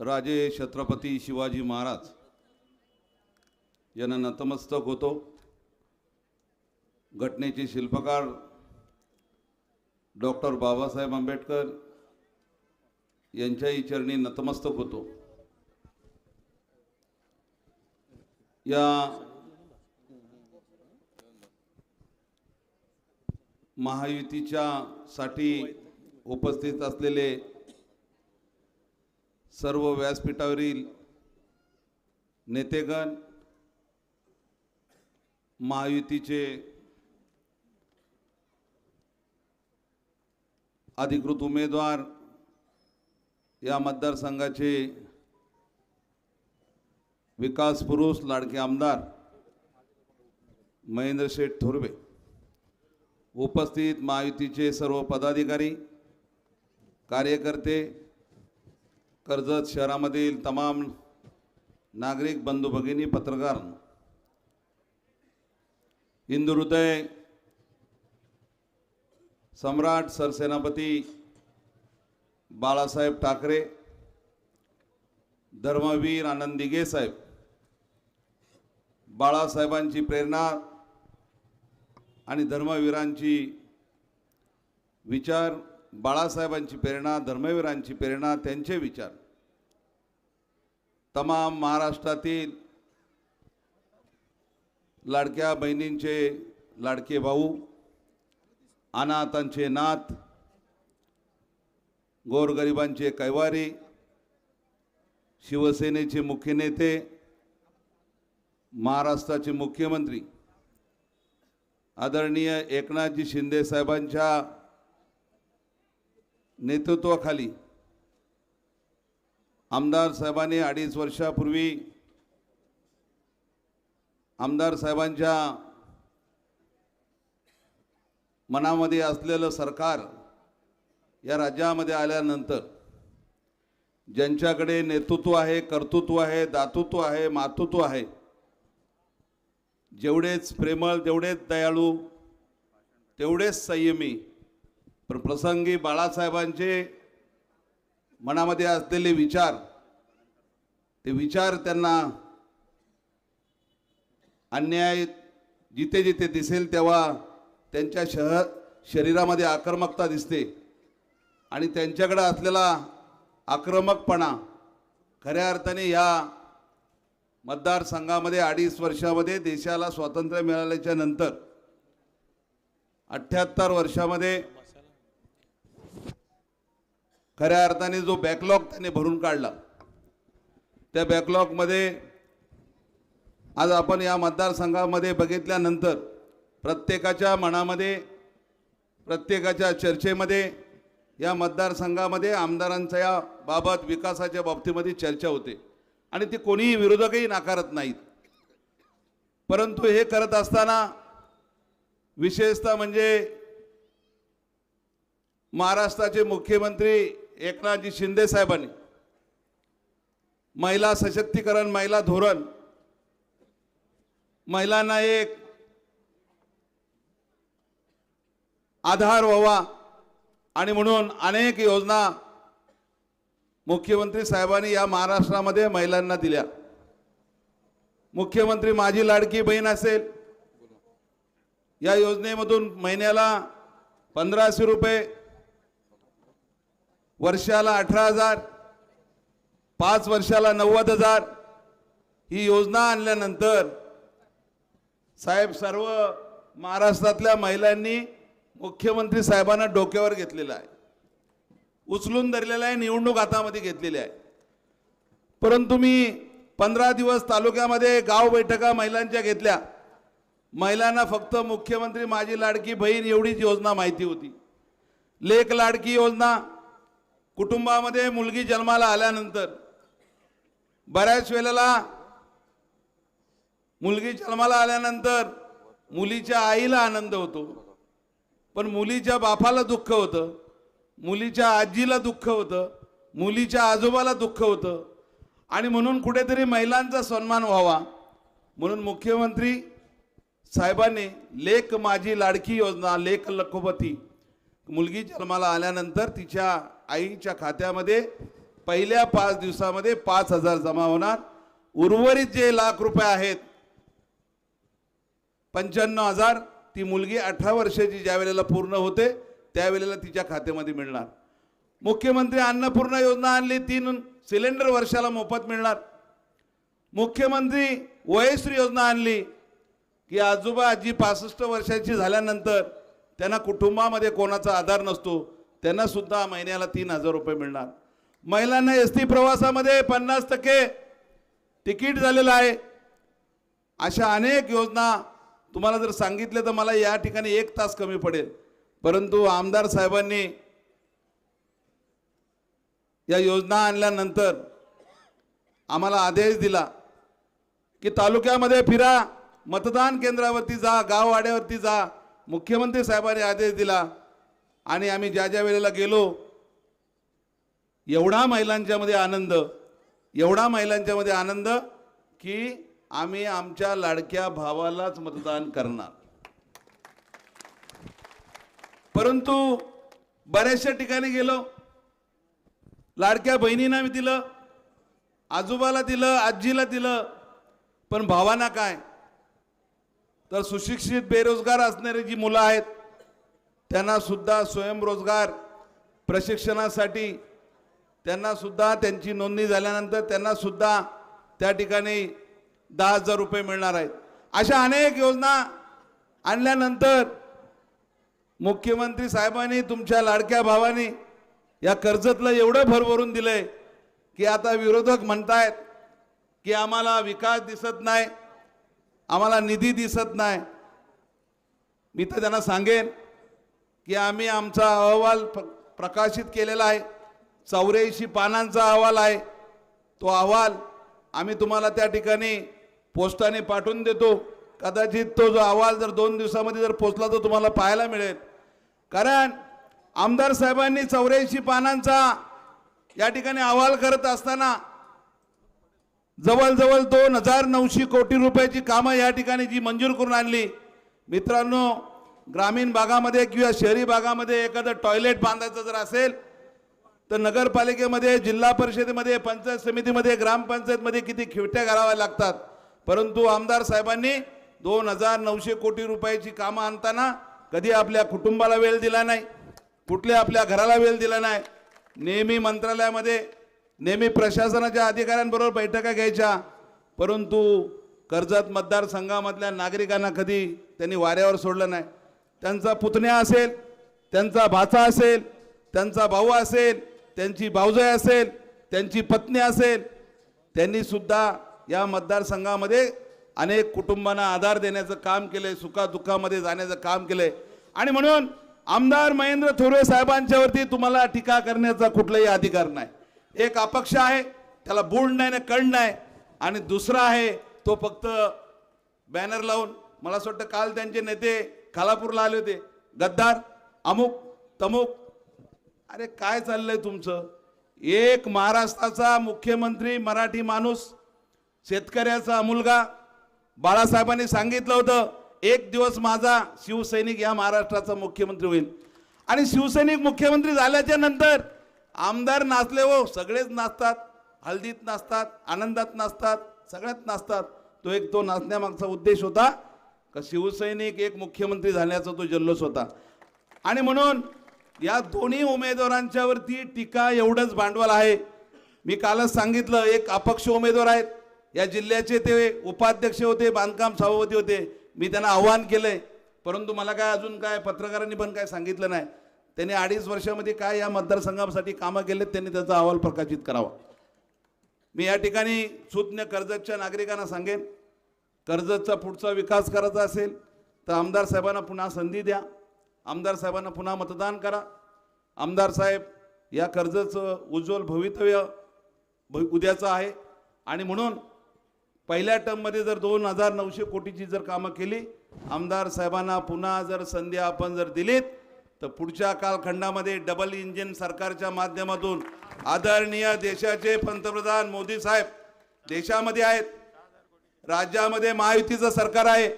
राजे छत्रपती शिवाजी महाराज यांना नतमस्तक होतो. घटनेचे शिल्पकार डॉक्टर बाबासाहेब आंबेडकर यांच्याही चरणी नतमस्तक होतो. या महायुतीच्या साठी उपस्थित असलेले सर्व व्यासपीठावरील नेतेगण महायुतीचे अधिकृत उमेदवार या मतदारसंघाचे विकास पुरुष लाडके आमदार महेंद्र शेठ थोरवे. उपस्थित महायुतीचे सर्व पदाधिकारी कार्यकर्ते कर्जत शहरामधील तमाम नागरिक बंधू भगिनी पत्रकार हिंदू हृदय सम्राट सरसेनापती बाळासाहेब ठाकरे धर्मवीर आनंद दिघे साहेब बाळासाहेबांची प्रेरणा आणि धर्मवीरांची विचार बाळासाहेबांची प्रेरणा धर्मवीरांची प्रेरणा त्यांचे विचार. तमाम महाराष्ट्रातील लाडक्या बहिणींचे लाडके भाऊ अनाथांचे नाथ गोरगरिबांचे कैवारी शिवसेनेचे मुख्य नेते महाराष्ट्राचे मुख्यमंत्री आदरणीय एकनाथजी शिंदे साहेबांच्या नेतृत्वाखाली आमदार साहेबांनी अडीच वर्षापूर्वी आमदार साहेबांच्या मनामध्ये असलेलं सरकार या राज्यामध्ये आल्यानंतर ज्यांच्याकडे नेतृत्व आहे कर्तृत्व आहे दातृत्व आहे मातृत्व आहे जेवढेच प्रेमळ तेवढेच दयाळू तेवढेच संयमी पण प्रसंगी बाळासाहेबांचे मनामध्ये असलेले विचार ते विचार त्यांना अन्याय जिथे जिथे दिसेल तेव्हा त्यांच्या शह शरीरामध्ये आक्रमकता दिसते. आणि त्यांच्याकडे असलेला आक्रमकपणा खऱ्या अर्थाने या मतदारसंघामध्ये अडीच वर्षामध्ये देशाला स्वातंत्र्य मिळाल्याच्या नंतर अठ्ठ्याहत्तर वर्षामध्ये खऱ्या अर्थाने जो बॅकलॉग त्याने भरून काढला. त्या बॅकलॉगमध्ये आज आपण या मतदारसंघामध्ये बघितल्यानंतर प्रत्येकाच्या मनामध्ये प्रत्येकाच्या चर्चेमध्ये या मतदारसंघामध्ये आमदारांच्या या बाबत विकासाच्या बाबतीमध्ये चर्चा होते. आणि ती कोणीही विरोधकही नाकारत नाहीत. परंतु हे करत असताना विशेषतः म्हणजे महाराष्ट्राचे मुख्यमंत्री एकनाथजी शिंदे साहेबांनी महिला सशक्तीकरण महिला धोरण महिलांना एक आधार व्हावा आणि म्हणून अनेक योजना मुख्यमंत्री साहेबांनी या महाराष्ट्रामध्ये महिलांना दिल्या. मुख्यमंत्री माझी लाडकी बहीण असेल या योजनेमधून महिन्याला पंधराशे रुपये वर्षाला अठरा हजार पाच वर्षाला नव्वद हजार. ही योजना आणल्यानंतर साहेब सर्व महाराष्ट्रातल्या महिलांनी मुख्यमंत्री साहेबांना डोक्यावर घेतलेलं आहे. उचलून धरलेलं आहे निवडणूक हातामध्ये घेतलेली आहे. परंतु मी पंधरा दिवस तालुक्यामध्ये गाव बैठका महिलांच्या घेतल्या. महिलांना फक्त मुख्यमंत्री माझी लाडकी बहीण एवढीच योजना माहिती होती. लेख लाडकी योजना कुटुंबामध्ये मुलगी जन्माला आल्यानंतर बऱ्याच वेळेला मुलगी जन्माला आल्यानंतर मुलीच्या आईला आनंद होतो. पण मुलीच्या बापाला दुःख होतं मुलीच्या आजीला दुःख होतं मुलीच्या आजोबाला दुःख होतं. आणि म्हणून कुठेतरी महिलांचा सन्मान व्हावा. म्हणून मुख्यमंत्री साहेबांनी लेख माझी लाडकी योजना लेख लखोपती मुलगी जन्माला आल्यानंतर तिच्या आईच्या खात्यामध्ये पहिल्या पाच दिवसामध्ये पाच हजार जमा होणार. उर्वरित जे लाख रुपये आहेत पंच्याण्णव हजार ती मुलगी अठरा वर्षाची ज्या वेळेला पूर्ण होते त्यावेळेला तिच्या खात्यामध्ये मिळणार. मुख्यमंत्री अन्नपूर्णा योजना आणली तीन सिलेंडर वर्षाला मोफत मिळणार. मुख्यमंत्री वयश्री योजना आणली की आजोबा आजी पासष्ट वर्षाची झाल्यानंतर त्यांना कुटुंबामध्ये कोणाचा आधार नसतो त्यांना सुद्धा महिन्याला तीन हजार रुपये मिळणार. महिलांना एस टी प्रवासामध्ये पन्नास टक्के तिकीट झालेलं आहे. अशा अनेक योजना तुम्हाला जर सांगितले तर मला या ठिकाणी एक तास कमी पडेल. परंतु आमदार साहेबांनी या योजना आणल्यानंतर आम्हाला आदेश दिला की तालुक्यामध्ये फिरा मतदान केंद्रावरती जा गाववाड्यावरती जा. मुख्यमंत्री साहेबांनी आदेश दिला. आणि आम्ही ज्या ज्या वेळेला गेलो एवढा महिलांच्यामध्ये आनंद एवढा महिलांच्यामध्ये आनंद की आम्ही आमच्या लाडक्या भावालाच मतदान करणार. परंतु बऱ्याचशा ठिकाणी गेलो. लाडक्या बहिणींना मी दिलं आजोबाला दिलं आजीला दिलं पण भावांना काय? तर सुशिक्षित बेरोजगार असणारी जी मुलं आहेत त्यांना सुद्धा स्वयंरोजगार प्रशिक्षणासाठी त्यांना सुद्धा त्यांची नोंदणी झाल्यानंतर त्यांना सुद्धा त्या ठिकाणी दहा हजार रुपये मिळणार आहेत. अशा अनेक योजना आणल्यानंतर मुख्यमंत्री साहेबांनी तुमच्या लाडक्या भावानी या कर्जतला एवढं भरभरून दिलंय की आता विरोधक म्हणतायत की आम्हाला विकास दिसत नाही आम्हाला निधी दिसत नाही. मी तर त्यांना सांगेन की आम्ही आमचा अहवाल प्रकाशित केलेला आहे. चौऱ्याऐंशी पानांचा अहवाल आहे. तो अहवाल आम्ही तुम्हाला त्या ठिकाणी पोस्टाने पाठवून देतो. कदाचित तो जो अहवाल जर दोन दिवसामध्ये जर पोचला तर तुम्हाला पाहायला मिळेल. कारण आमदार साहेबांनी चौऱ्याऐंशी पानांचा या ठिकाणी अहवाल करत असताना जवळजवळ दोन हजार नऊशे कोटी रुपयाची कामं या ठिकाणी जी मंजूर करून आणली. मित्रांनो ग्रामीण भागामध्ये किंवा शहरी भागामध्ये एखादं टॉयलेट बांधायचं जर असेल तर नगरपालिकेमध्ये जिल्हा परिषदेमध्ये पंचायत समितीमध्ये ग्रामपंचायतमध्ये किती खिवट्या घालाव्या लागतात? परंतु आमदार साहेबांनी दोन हजार नऊशे कोटी रुपयाची कामं आणताना कधी आपल्या कुटुंबाला वेळ दिला नाही कुठल्या आपल्या घराला वेळ दिला नाही. नेहमी मंत्रालयामध्ये नेहमी प्रशासनाच्या अधिकाऱ्यांबरोबर बैठका घ्यायच्या. परंतु कर्जत मतदारसंघामधल्या नागरिकांना कधी त्यांनी वाऱ्यावर सोडलं नाही. त्यांचा पुतण्या असेल त्यांचा भाचा असेल त्यांचा भाऊ असेल त्यांची भाऊजाई असेल त्यांची पत्नी असेल त्यांनी सुद्धा या मतदारसंघामध्ये अनेक कुटुंबांना आधार देण्याचं काम केलंय सुखादुःखामध्ये जाण्याचं काम केलंय. आणि म्हणून आमदार महेंद्र थोरवे साहेबांच्यावरती तुम्हाला टीका करण्याचा कुठलाही अधिकार नाही. एक अपक्ष आहे त्याला बोल नाही ना कण नाही. आणि दुसरा आहे तो फक्त बॅनर लावून मला असं वाटतं काल त्यांचे नेते खालापूरला आले होते. गद्दार अमुक तमुक. अरे काय चाललंय तुमचं? एक महाराष्ट्राचा मुख्यमंत्री मराठी माणूस शेतकऱ्याचा मुलगा. बाळासाहेबांनी सांगितलं होतं एक दिवस माझा शिवसैनिक या महाराष्ट्राचा मुख्यमंत्री होईल. आणि शिवसैनिक मुख्यमंत्री झाल्याच्यानंतर आमदार नाचले हो सगळेच नाचतात. हळदीत नाचतात आनंदात नाचतात सगळ्यात नाचतात. तो एक तो नाचण्यामागचा उद्देश होता. का शिवसैनिक एक मुख्यमंत्री झाल्याचा तो जल्लोष होता. आणि म्हणून या दोन्ही उमेदवारांच्यावरती टीका एवढंच भांडवल आहे. मी कालच सांगितलं एक अपक्ष उमेदवार आहेत. या जिल्ह्याचे ते उपाध्यक्ष होते बांधकाम सभापती होते. मी त्यांना आव्हान केलंय. परंतु मला काय अजून काय पत्रकारांनी पण काय सांगितलं नाही. त्यांनी अडीच वर्षामध्ये काय या मतदारसंघासाठी कामं केलेत त्यांनी त्याचा अहवाल प्रकाशित करावा. मी या ठिकाणी सुज्ञ कर्जतच्या नागरिकांना सांगेन कर्जतचा पुढचा विकास करायचा असेल तर आमदार साहेबांना पुन्हा संधी द्या. आमदार साहेबांना पुन्हा मतदान करा. आमदार साहेब या कर्जचं उज्ज्वल भवितव्य भ- उद्याचं आहे. आणि म्हणून पहिल्या टर्ममध्ये जर दोन हजार नऊशे कोटीची जर कामं केली आमदार साहेबांना पुन्हा जर संधी आपण जर दिलीत तर पुढच्या कालखंडामध्ये डबल इंजिन सरकारच्या माध्यमातून आदरणीय देशाचे पंतप्रधान मोदी साहेब देशामध्ये आहेत. राज्यामध्ये महायुतीचं सरकार आहे.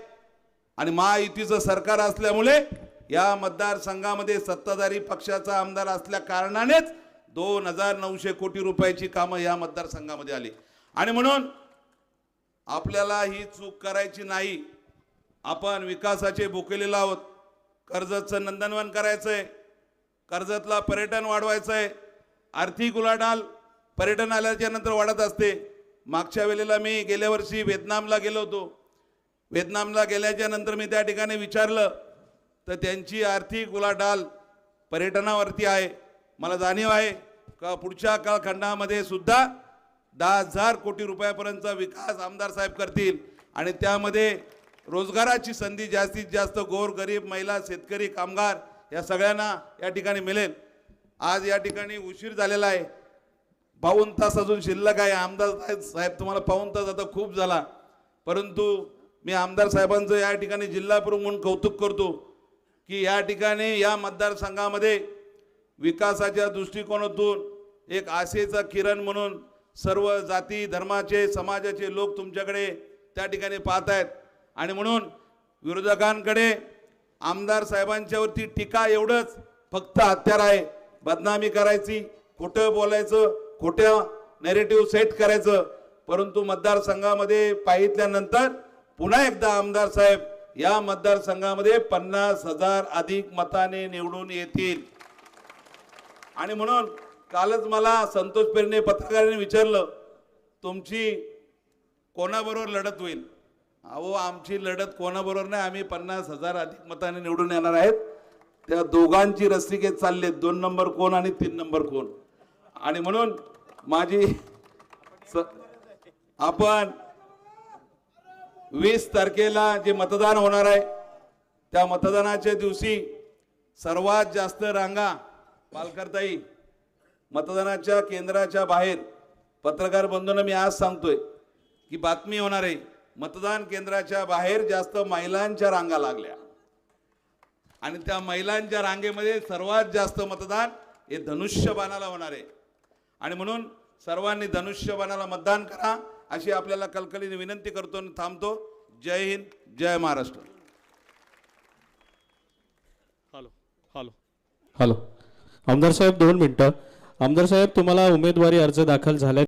आणि महायुतीचं सरकार असल्यामुळे या मतदारसंघामध्ये सत्ताधारी पक्षाचा आमदार असल्या कारणानेच दोन हजार नऊशे कोटी रुपयाची कामं या मतदारसंघामध्ये आली. आणि म्हणून आपल्याला ही चूक करायची नाही. आपण विकासाचे भुकेलेलो आहोत. कर्जतचं नंदनवन करायचं आहे कर्जतला पर्यटन वाढवायचं आहे आर्थिक उलाढाल पर्यटन आल्याच्यानंतर वाढत असते. मागच्या वेळेला मी गेल्या वर्षी व्हिएतनामला गेलो होतो. व्हिएतनामला गेल्याच्यानंतर मी त्या ठिकाणी विचारलं तर त्यांची आर्थिक उलाढाल पर्यटनावरती आहे. मला जाणीव आहे का पुढच्या कालखंडामध्ये सुद्धा दहा हजार कोटी रुपयापर्यंतचा विकास आमदार साहेब करतील आणि त्यामध्ये रोजगाराची संधी जास्तीत जास्त गोर गरीब महिला शेतकरी कामगार या सगळ्यांना या ठिकाणी मिळेल. आज या ठिकाणी उशीर झालेला आहे. पाऊन तास अजून शिल्लक आहे. आमदार साहेब साहेब तुम्हाला पाऊन तास आता खूप झाला. परंतु मी आमदार साहेबांचं या ठिकाणी जिल्हा प्रमुख म्हणून कौतुक करतो की या ठिकाणी या मतदारसंघामध्ये विकासाच्या दृष्टिकोनातून एक आशेचा किरण म्हणून सर्व जाती धर्माचे समाजाचे लोक तुमच्याकडे त्या ठिकाणी पाहत आहेत आणि म्हणून विरोधकांकडे आमदार साहेबांच्यावरती टीका एवढंच फक्त हत्यार आहे. बदनामी करायची खोटं बोलायचं खोट्या नेरेटिव्ह सेट करायचं. परंतु मतदारसंघामध्ये पाहितल्यानंतर पुन्हा एकदा आमदार साहेब या मतदारसंघामध्ये पन्नास हजार अधिक मताने निवडून येतील. आणि म्हणून कालच मला संतोष पेरणे पत्रकाराने विचारलं तुमची कोणाबरोबर लढत होईल? अहो आमची लढत कोणाबरोबर नाही. आम्ही पन्नास हजार अधिक मताने निवडून येणार आहेत. त्या दोघांची रस्तिकेत चालले दोन नंबर कोण आणि तीन नंबर कोण? आणि म्हणून माझी स- आपण वीस तारखेला जे मतदान होणार आहे त्या मतदानाच्या दिवशी सर्वात जास्त रांगा पालकरताई मतदानाच्या केंद्राच्या बाहेर पत्रकार बंधूंना मी आज सांगतोय की बातमी होणार आहे मतदान केंद्राच्या बाहेर जास्त महिलांच्या रांगा लागल्या. आणि त्या महिलांच्या रांगेमध्ये सर्वात जास्त मतदान हे धनुष्यबाणाला होणार आहे. आणि म्हणून सर्वांनी धनुष्यबाणाला मतदान करा. अशी आपल्याला कलकलीने विनंती करतो आणि थांबतो. जय हिंद जय महाराष्ट्र. Hello hello. हॅलो. आमदार साहेब दोन मिनटं. आमदार साहेब तुम्हाला उमेदवारी अर्ज दाखल झालाय.